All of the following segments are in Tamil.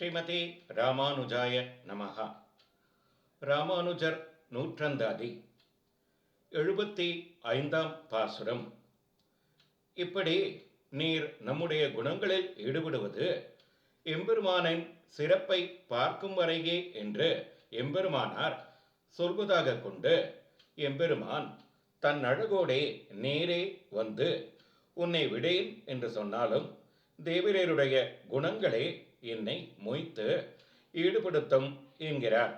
ஸ்ரீமதி ராமானுஜாய நமகா ராமானுஜர் நூற்றந்தாதி எழுபத்தி ஐந்தாம் பாசுரம். இப்படி நீர் நம்முடைய குணங்களில் ஈடுபடுவது எம்பெருமானின் சிறப்பை பார்க்கும் வரையே என்று எம்பெருமானார் சொல்வதாக கொண்டு எம்பெருமான் தன் அழகோடே நேரே வந்து உன்னை விடேன் என்று சொன்னாலும் தேவரேருடைய குணங்களே என்னை மொய்த்து ஈடுபடுத்தும் என்கிறார்.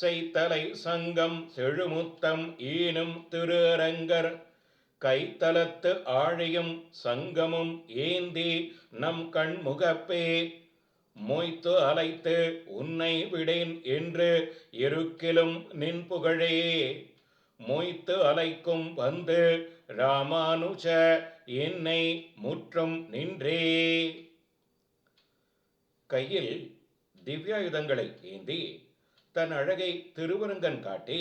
செய்தலை சங்கம் செழுமுத்தம் ஈனும் திரு அரங்கர் கைத்தலத்து ஆழியும் சங்கமும் ஏந்தி நம் கண் முகப்பே மொய்த்து அலைத்து உன்னை விடேன் என்று இருக்கிலும் நின் புகழே மொய்த்து அலைக்கும் வந்து ராமானுஜ என்னை முற்றும் நின்றே. கையில் திவ்யாயுதங்களை ஏந்தி தன் அழகை திருவரங்கன் காட்டி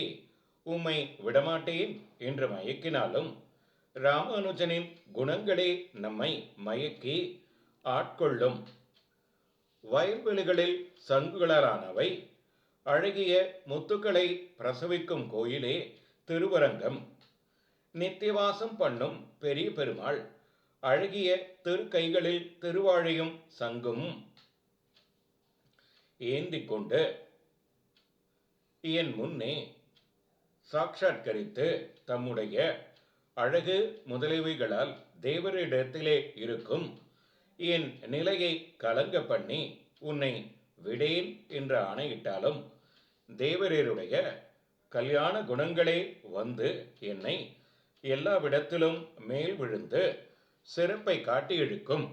உம்மை விடமாட்டேன் என்று மயக்கினாலும் ராமானுஜனின் குணங்களே நம்மை மயக்கி ஆட்கொள்ளும். வயல்வெளிகளில் சங்குகளாலானவை அழகிய முத்துக்களை பிரசவிக்கும் கோயிலே திருவரங்கம். நித்தியவாசம் பண்ணும் பெரிய பெருமாள் அழகிய திருக்கைகளில் திருவாழையும் சங்கும். ஏந்தி கொண்டு என் முன்னே சாட்சாத்கரித்து தம்முடைய அழகு முதலீவைகளால் தேவரிடத்திலே இருக்கும் என் நிலையை கலங்க பண்ணி உன்னை விடேன் என்று ஆணையிட்டாலும் தேவரேருடைய கல்யாண குணங்களே வந்து என்னை எல்லாவிடத்திலும் மேல் விழுந்து சிறப்பை காட்டி இழுக்கும்